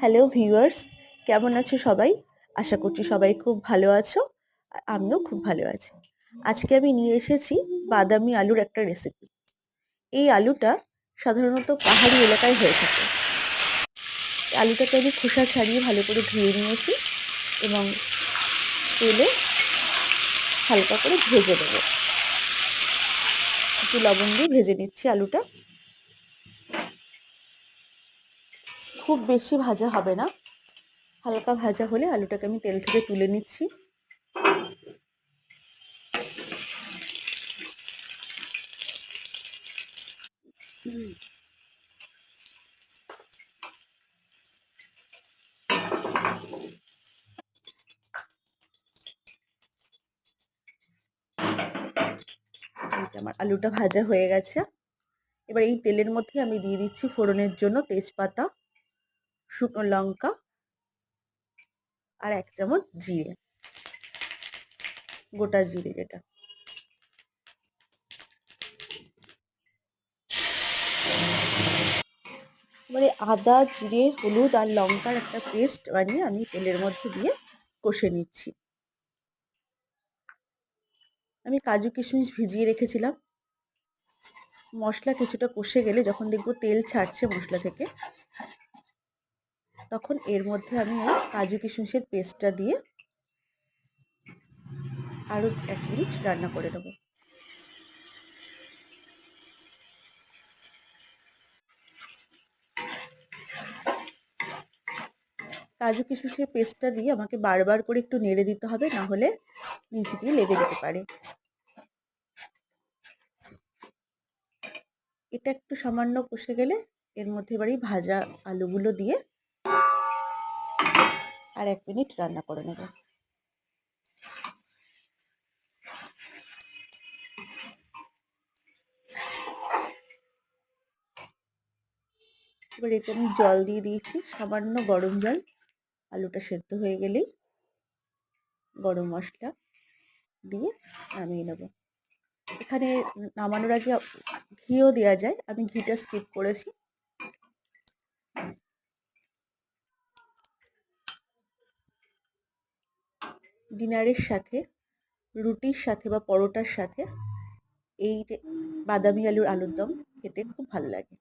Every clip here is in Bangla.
হ্যালো ভিউয়ার্স কেমন আছো সবাই? আশা করছি সবাই খুব ভালো আছো। আমিও খুব ভালো আছি। আজকে আমি নিয়ে এসেছি বাদামি আলুর একটা রেসিপি এই আলুটা সাধারণত পাহাড়ি এলাকায় হয়ে থাকে। আলুটাকে আমি খোসা ছাড়িয়ে ভালো করে ধুয়ে নিয়েছি এবং তেলে হালকা করে ভেজে দেবো একটু লবণ দিয়ে ভেজে নিচ্ছি আলুটা। খুব বেশি ভাজা হবে না। হালকা ভাজা হলে আলুটাকে আমি তেল থেকে তুলে নিচ্ছি। আমার আলুটা ভাজা হয়ে গেছে। এবার এই তেলের মধ্যে আমি দিয়ে দিচ্ছি ফোড়নের জন্য তেজপাতা। শুকনো লঙ্কা আর এক চামচ জিরে। গোটা জিরে যেটা। মানে আদা, জিরে, হলুদ আর লঙ্কার একটা পেস্ট বানিয়ে আমি তেলের মধ্যে দিয়ে কষে নিচ্ছি। আমি কাজু কিশমিশ ভিজিয়ে রেখেছিলাম। মশলা কিছুটা কষে গেলে যখন দেখব তেল ছাড়ছে মশলা থেকে তখন এর মধ্যে আমি কাজু কিশমিশের পেস্টটা দিয়ে আরও এক মিনিট রান্না করে দেবো কাজু কিশমিশের পেস্টটা দিয়ে আমাকে বারবার করে একটু নেড়ে দিতে হবে, না হলে নিচে দিয়ে লেগে যেতে পারে। এটা একটু সামান্য কষে গেলে এর মধ্যে এবারেই ভাজা আলুগুলো দিয়ে আর এক মিনিট রান্না করে নেব। এবার এতে আমি জল দিয়ে দিয়েছি, সামান্য গরম জল। আলুটা সেদ্ধ হয়ে গেলেই গরম মশলা দিয়ে নামিয়ে নেব। এখানে নামানোর আগে ঘিও দেওয়া যায়, আমি ঘিটা স্কিপ করেছি। ডিনারের সাথে, রুটির সাথে বা পরোটার সাথে এই বাদামি আলুর আলুর দম খেতে খুব ভালো লাগে।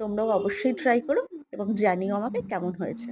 তোমরাও অবশ্যই ট্রাই করো এবং জানিও আমাকে কেমন হয়েছে।